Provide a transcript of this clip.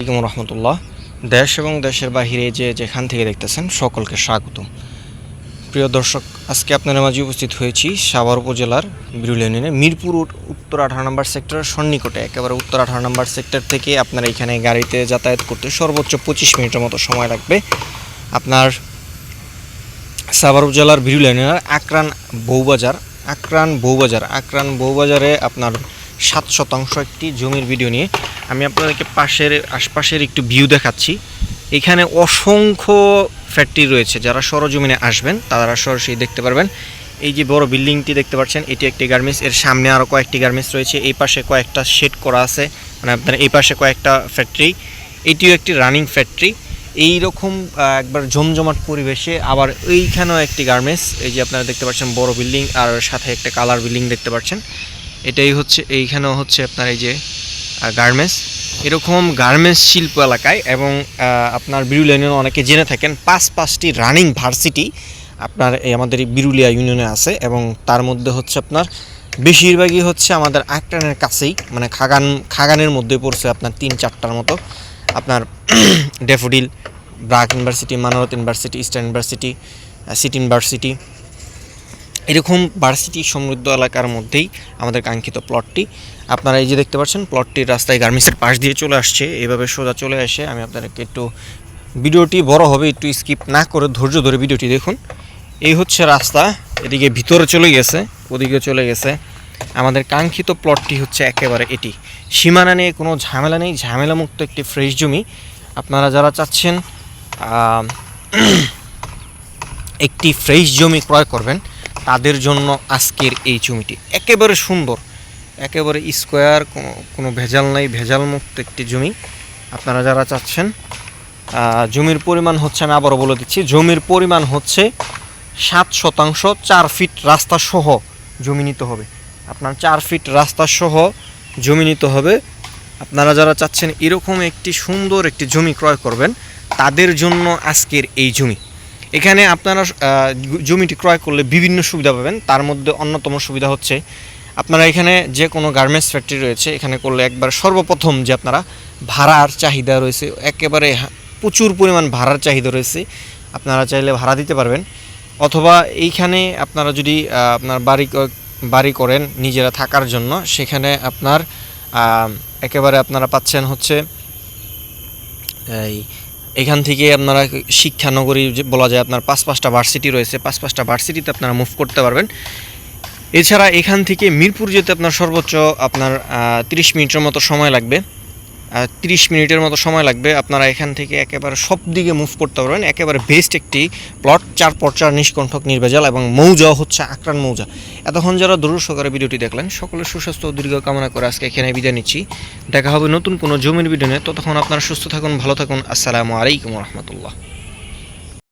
রহমতুল্লাহ। দেশ এবং দেশের বাহিরে যে যেখান থেকে দেখতেছেন সকলকে স্বাগতম। প্রিয় দর্শক, আজকে আপনাদের মাঝে উপস্থিত হয়েছি সাভার উপজেলার বিরুল ইউনিয়নে মিরপুর উত্তর আঠারো নম্বর সেক্টরের সন্নিকটে। একেবারে উত্তর আঠারো নম্বর সেক্টর থেকে আপনার এখানে গাড়িতে যাতায়াত করতে সর্বোচ্চ পঁচিশ মিনিটের মতো সময় লাগবে। আপনার সাভার উপজেলার বিরুল ইউনিয়নের আকরান বউবাজার আকরান বউবাজার আকরান বউবাজারে আপনার সাত শতাংশ একটি জমির ভিডিও নিয়ে আমি আপনাদেরকে পাশের, আশপাশের একটু ভিউ দেখাচ্ছি। এখানে অসংখ্য ফ্যাক্টরি রয়েছে। যারা সরজমিনে আসবেন, তারা সরাসরি দেখতে পারবেন। এই যে বড় বিল্ডিংটি দেখতে পাচ্ছেন, এটি একটি গার্মেন্টস। এর সামনে আরও কয়েকটি গার্মেন্টস রয়েছে। এই পাশে কয়েকটা শেড করা আছে। মানে আপনার এই পাশে কয়েকটা ফ্যাক্টরি এটিও একটি রানিং ফ্যাক্টরি এই রকম একবার জমজমাট পরিবেশে আবার এইখানেও একটি গার্মেন্টস। এই যে আপনারা দেখতে পাচ্ছেন, বড় বিল্ডিং। আর সাথে একটা কালার বিল্ডিং দেখতে পাচ্ছেন। এটাই হচ্ছে, এইখানেও হচ্ছে আপনার এই যে গার্মেন্টস। এরকম গার্মেন্টস শিল্প এলাকায় এবং আপনার বিরুলিয়া ইউনিয়নে অনেকে জেনে থাকেন, পাঁচ পাঁচটি রানিং ভার্সিটি আপনার এই আমাদের বিরুলিয়া ইউনিয়নে আছে এবং তার মধ্যে হচ্ছে আপনার, বেশিরভাগই হচ্ছে আমাদের আক্রানের কাছেই মানে খাগান, খাগানের মধ্যে পড়ছে আপনার তিন চারটার মতো। আপনার Daffodil BRAC university, Manarat university Eastern university City university এরকম ভার্সিটি সমৃদ্ধ এলাকার মধ্যেই আমাদের কাঙ্ক্ষিত প্লটটি আপনারা এই যে দেখতে পাচ্ছেন প্লটটির রাস্তায় গার্মেন্টসের পাশ দিয়ে চলে আসছে। এভাবে সোজা চলে আসে আমি আপনাদেরকে একটু ভিডিওটি বড় হবে, একটু স্কিপ না করে ধৈর্য ধরে ভিডিওটি দেখুন। এই হচ্ছে রাস্তা, এদিকে ভিতরে চলে গেছে, ওদিকে চলে গেছে। আমাদের কাঙ্ক্ষিত প্লটটি হচ্ছে একেবারে এটি। সীমানা নিয়ে কোনো ঝামেলা নেই, ঝামেলামুক্ত একটি ফ্রেশ জমি। আপনারা যারা চাচ্ছেন একটি ফ্রেশ জমি ক্রয় করবেন তাদের জন্য আজকের এই জমিটি একেবারে সুন্দর, একেবারে স্কোয়ার, কোনো কোনো ভেজাল নাই ভেজাল মুক্ত একটি জমি। আপনারা যারা চাচ্ছেন জমির পরিমাণ হচ্ছে, আমি আবারও বলে দিচ্ছি, জমির পরিমাণ হচ্ছে সাত শতাংশ চার ফিট রাস্তা সহ জমি নিতে হবে। আপনার চার ফিট রাস্তা সহ জমি নিতে হবে। আপনারা যারা চাচ্ছেন এরকম একটি সুন্দর একটি জমি ক্রয় করবেন, তাদের জন্য আজকের এই জমি। এখানে আপনারা জমিটি ক্রয় করলে বিভিন্ন সুবিধা পাবেন। তার মধ্যে অন্যতম সুবিধা হচ্ছে, আপনারা এখানে যে কোনো গার্মেন্টস ফ্যাক্টরি রয়েছে, এখানে করলে একবার সর্বপ্রথম যে আপনারা ভাড়ার চাহিদা রয়েছে, একেবারে প্রচুর পরিমাণ ভাড়ার চাহিদা রয়েছে, আপনারা চাইলে ভাড়া দিতে পারবেন। অথবা এইখানে আপনারা যদি আপনার বাড়ি বাড়ি করেন নিজেরা থাকার জন্য, সেখানে আপনার একেবারে আপনারা পাচ্ছেন হচ্ছে, এই এখান থেকে আপনারা শিক্ষানগরী বলা যায় আপনার পাঁচ পাঁচটা ভার্সিটি রয়েছে, পাঁচ পাঁচটা ভার্সিটিতে আপনারা মুভ করতে পারবেন। এছাড়া এখান থেকে মিরপুর যেতে আপনার সর্বোচ্চ আপনার তিরিশ মিনিটের মতো সময় লাগবে। তিরিশ মিনিটের মতো সময় লাগবে। আপনারা এখান থেকে একেবারে সব দিকে মুভ করতে পারবেন। একেবারে বেস্ট একটি প্লট চার পর্চার নিষ্কণ্ঠক নির্ভেজাল এবং মৌজা হচ্ছে আক্রান মৌজা। এতক্ষণ যারা দূর সহকারে ভিডিওটি দেখলেন সকলের সুস্বাস্থ্য ও দীর্ঘ কামনা করে আজকে এখানে বিদায় নিচ্ছি। দেখা হবে নতুন কোনো জমির ভিডিও নিয়ে। ততক্ষণ আপনারা সুস্থ থাকুন, ভালো থাকুন। আসসালামু আলাইকুম রহমতুল্লাহ।